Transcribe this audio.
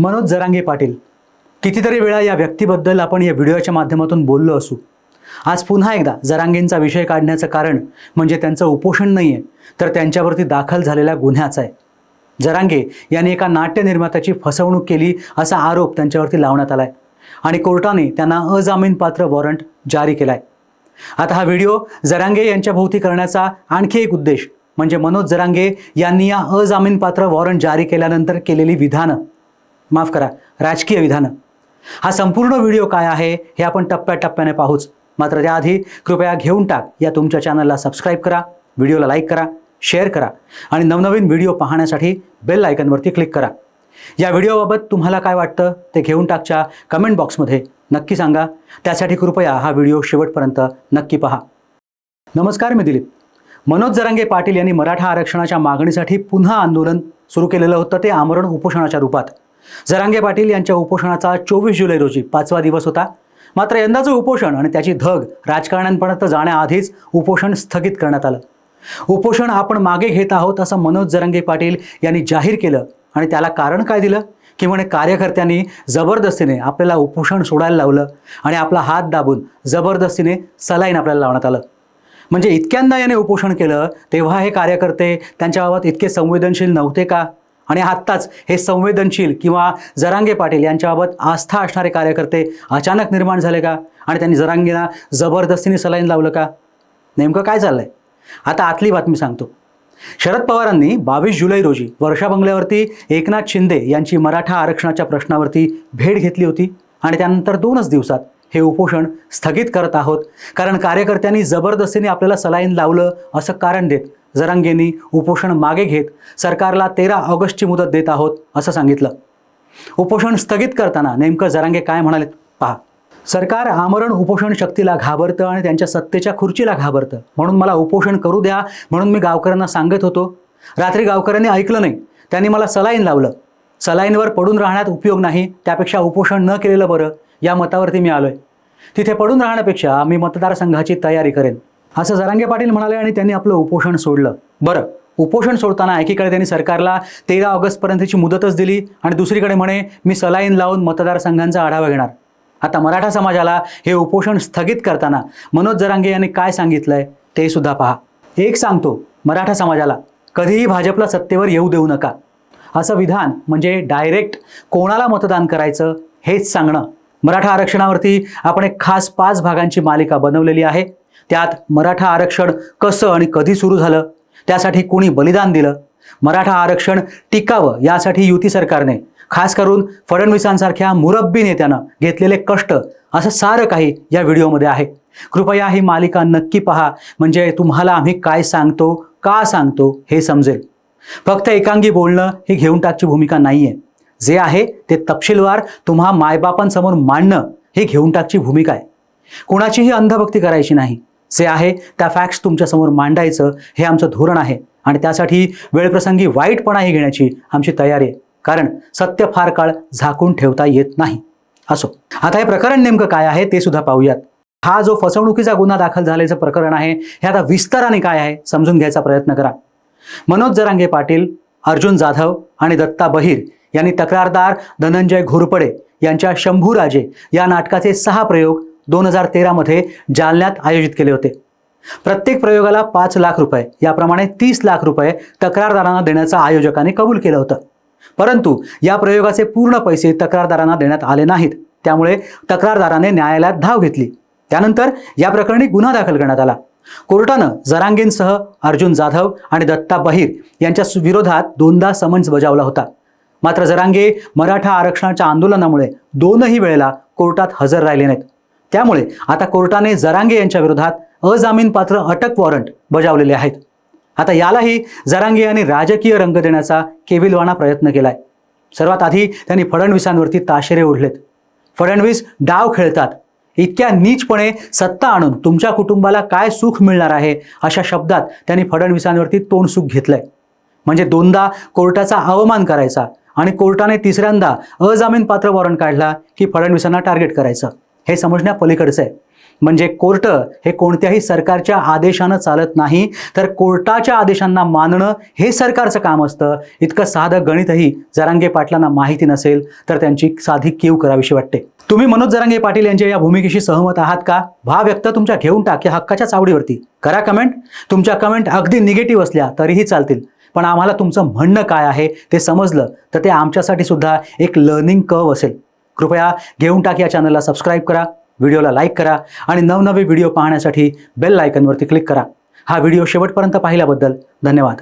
मनोज जरांगे पाटील कितीतरी वेळा या व्यक्तीबद्दल आपण या व्हिडिओच्या माध्यमातून बोललो असू. आज पुन्हा एकदा जरांगेंचा विषय काढण्याचं कारण म्हणजे त्यांचं उपोषण नाही आहे तर त्यांच्यावरती दाखल झालेल्या गुन्ह्याचा आहे. जरांगे यांनी एका नाट्य निर्मात्याची फसवणूक केली असा आरोप त्यांच्यावरती लावण्यात आला आहे आणि कोर्टाने त्यांना अजामीनपात्र वॉरंट जारी केला आहे आता हा व्हिडिओ जरांगे यांच्या भोवती करण्याचा आणखी एक उद्देश म्हणजे मनोज जरांगे यांनी या अजामीनपात्र वॉरंट जारी केल्यानंतर केलेली विधानं माफ करा राजकीय विधानं. हा संपूर्ण व्हिडिओ काय आहे हे आपण टप्प्याटप्प्याने पाहूच. मात्र त्याआधी कृपया घेऊन टाक या तुमच्या चॅनलला सबस्क्राईब करा व्हिडिओला लाईक करा शेअर करा आणि नवनवीन व्हिडिओ पाहण्यासाठी बेल आयकनवरती क्लिक करा. या व्हिडिओबाबत तुम्हाला काय वाटतं ते घेऊन टाकच्या कमेंट बॉक्समध्ये नक्की सांगा. त्यासाठी कृपया हा व्हिडिओ शेवटपर्यंत नक्की पहा. नमस्कार मी दिलीप. मनोज जरांगे पाटील यांनी मराठा आरक्षणाच्या मागणीसाठी पुन्हा आंदोलन सुरू केलेलं होतं ते आमरण उपोषणाच्या रूपात. जरांगे पाटील यांच्या उपोषणाचा चोवीस जुलै रोजी पाचवा दिवस होता. मात्र यंदाचं उपोषण आणि त्याची धग राजकारण्यांपर्यंत जाण्याआधीच उपोषण स्थगित करण्यात आलं. उपोषण आपण मागे घेत आहोत असं मनोज जरांगे पाटील यांनी जाहीर केलं आणि त्याला कारण काय दिलं? की म्हणे कार्यकर्त्यांनी जबरदस्तीने आपल्याला उपोषण सोडायला लावलं आणि आपला हात दाबून जबरदस्तीने सलाईन आपल्याला लावण्यात आलं. म्हणजे इतक्यांदा याने उपोषण केलं तेव्हा हे कार्यकर्ते त्यांच्याबाबत इतके संवेदनशील नव्हते का? आणि आत्ताच हे संवेदनशील किंवा जरांगे पाटील यांच्याबाबत आस्था असणारे कार्यकर्ते अचानक निर्माण झाले का? आणि त्यांनी जरांगेला जबरदस्तीने सलाईन लावलं का? नेमकं काय चाललंय? आता आतली बातमी सांगतो. शरद पवारांनी बावीस जुलै रोजी वर्षा बंगल्यावरती एकनाथ शिंदे यांची मराठा आरक्षणाच्या प्रश्नावरती भेट घेतली होती आणि त्यानंतर दोनच दिवसात हे उपोषण स्थगित करत आहोत. कारण कार्यकर्त्यांनी जबरदस्तीने आपल्याला सलाईन लावलं असं कारण देत जरांगेंनी उपोषण मागे घेत सरकारला तेरा ऑगस्टची मुदत देत आहोत असं सांगितलं. उपोषण स्थगित करताना नेमकं जरांगे काय म्हणाले पहा. सरकार आमरण उपोषण शक्तीला घाबरतं आणि त्यांच्या सत्तेच्या खुर्चीला घाबरतं. म्हणून मला उपोषण करू द्या म्हणून मी गावकऱ्यांना सांगत होतो. रात्री गावकऱ्यांनी ऐकलं नाही. त्यांनी मला सलाईन लावलं. सलाईनवर पडून राहण्यात उपयोग नाही. त्यापेक्षा उपोषण न केलेलं बरं या मतावरती मी आलो आहे तिथे पडून राहण्यापेक्षा मी मतदारसंघाची तयारी करेन. असं जरांगे पाटील म्हणाले आणि त्यांनी आपलं उपोषण सोडलं. बरं उपोषण सोडताना एकीकडे त्यांनी सरकारला तेरा ऑगस्टपर्यंतची मुदतच दिली आणि दुसरीकडे म्हणे मी सलाईन लावून मतदारसंघांचा आढावा घेणार. आता मराठा समाजाला हे उपोषण स्थगित करताना मनोज जरांगे यांनी काय सांगितलंय ते सुद्धा पहा. एक सांगतो मराठा समाजाला कधीही भाजपला सत्तेवर येऊ देऊ नका. असं विधान म्हणजे डायरेक्ट कोणाला मतदान करायचं हेच सांगणं. मराठा आरक्षणावरती आपण एक खास पाच भागांची मालिका बनवलेली आहे. त्यात मराठा आरक्षण कसं आणि कधी सुरू झालं? त्यासाठी कोणी बलिदान दिलं? मराठा आरक्षण टिकावं यासाठी युती सरकारने खास करून फडणवीसांसारख्या मुरब्बी नेत्यानं घेतलेले कष्ट असं सारं काही या व्हिडिओमध्ये आहे. कृपया ही मालिका नक्की पहा. म्हणजे तुम्हाला आम्ही काय सांगतो का सांगतो हे समजेल. फक्त एकांगी बोलणं ही घेऊन टाकची भूमिका नाही आहे जे आहे ते तपशीलवार तुम्हा मायबापांसमोर मांडणं ही घेऊन टाकची भूमिका आहे. कुणाचीही अंधभक्ती करायची नाही. जे आहे. त्या फॅक्ट्स तुमच्यासमोर मांडायचं हे आमचं धोरण आहे. आणि त्यासाठी वेळप्रसंगी वाईटपणाही घेण्याची आमची तयारी आहे. कारण सत्य फार काळ झाकून ठेवता येत नाही. असो. आता हे प्रकरण नेमकं काय आहे ते सुद्धा पाहूयात. हा जो फसवणुकीचा गुन्हा दाखल झाल्याचं प्रकरण आहे हे आता विस्ताराने काय आहे समजून घ्यायचा प्रयत्न करा. मनोज जरांगे पाटील अर्जुन जाधव आणि दत्ता बहिर यांनी तक्रारदार धनंजय घोरपडे यांच्या शंभूराजे या नाटकाचे सहा प्रयोग दोन हजार तेरामध्ये जालन्यात आयोजित केले होते. प्रत्येक प्रयोगाला पाच लाख रुपये याप्रमाणे तीस लाख रुपये तक्रारदारांना देण्याचं आयोजकांनी कबूल केलं होतं. परंतु या प्रयोगाचे पूर्ण पैसे तक्रारदारांना देण्यात आले नाहीत. त्यामुळे तक्रारदाराने न्यायालयात धाव घेतली. त्यानंतर या प्रकरणी गुन्हा दाखल करण्यात आला. कोर्टानं जरांगेंसह अर्जुन जाधव आणि दत्ता बहिर यांच्या विरोधात दोनदा समन्स बजावला होता. मात्र जरांगे मराठा आरक्षणाच्या आंदोलनामुळे दोनही वेळेला कोर्टात हजर राहिले नाहीत. त्यामुळे आता कोर्टाने जरांगे यांच्या विरोधात अजामीनपात्र अटक वॉरंट बजावलेले आहेत. आता यालाही जरांगे यांनी राजकीय रंग देण्याचा केविलवाणा प्रयत्न केलाय. सर्वात आधी त्यांनी फडणवीसांवरती ताशेरे ओढलेत. फडणवीस डाव खेळतात. इतक्या नीचपणे सत्ता आणून तुमच्या कुटुंबाला काय सुख मिळणार आहे अशा शब्दात त्यांनी फडणवीसांवरती तोंड सुख घेतलंय. म्हणजे दोनदा कोर्टाचा अवमान करायचा आणि कोर्टाने तिसऱ्यांदा अजामीनपात्र वॉरंट काढला की फडणवीसांना टार्गेट करायचं. हे समजण्या पलीकडचं आहे. म्हणजे कोर्ट हे कोणत्याही सरकारच्या आदेशानं चालत नाही तर कोर्टाच्या आदेशांना मानणं हे सरकारचं काम असतं. इतकं साधं गणितही जरांगे पाटलांना माहिती नसेल तर त्यांची साधी कीव करावीशी वाटते. तुम्ही मनोज जरांगे पाटील यांच्या या भूमिकेशी सहमत आहात का? भा व्यक्त तुमच्या घेऊन टाक या हक्काच्या चावडीवरती. करा कमेंट तुमच्या कमेंट अगदी निगेटिव्ह असल्या तरीही चालतील. पण आम्हाला तुमचं म्हणणं काय आहे ते समजलं तर ते आमच्यासाठी सुद्धा एक लर्निंग कर्व असेल. कृपया घेऊन टाक या चॅनलला सबस्क्राईब करा व्हिडिओला लाईक करा आणि नवनवे व्हिडिओ पाहण्यासाठी बेल आयकनवरती क्लिक करा. हा व्हिडिओ शेवटपर्यंत पाहिल्याबद्दल धन्यवाद.